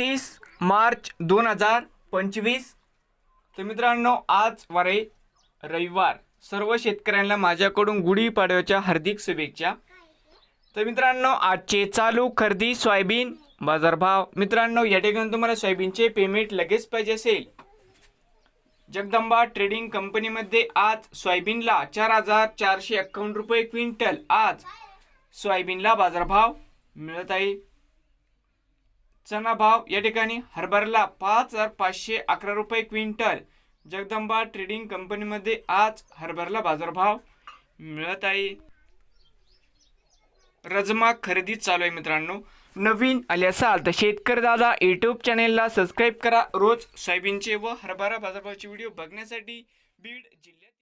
तीस मार्च दोन हजार पंचवीस. तर मित्रांनो आज वारे रविवार. सर्व शेतकऱ्यांना माझ्याकडून गुढीपाडव्याच्या हार्दिक शुभेच्छा. तर मित्रांनो आजचे चालू खरेदी सोयाबीन बाजारभाव. मित्रांनो या ठिकाणी तुम्हाला सोयाबीनचे पेमेंट लगेच पाहिजे असेल. जगदंबा ट्रेडिंग कंपनीमध्ये आज सोयाबीनला चार हजार चारशे एक्कावन्न रुपये क्विंटल आज सोयाबीनला बाजारभाव मिळत आहे. चना भाव या ठिकाणी हरभऱ्याला पाच हजार पाचशे अकरा रुपये क्विंटल. जगदंबा ट्रेडिंग कंपनीमध्ये आज हरभऱ्याला बाजारभाव मिळत आहे. रजमा खरेदी चालू आहे मित्रांनो. नवीन आले असाल तर शेतकरी दादा यूट्यूब चॅनेलला सबस्क्राईब करा. रोज सोयाबीनचे व हरभरा बाजारभावाचे व्हिडिओ बघण्यासाठी बीड जिल्ह्यात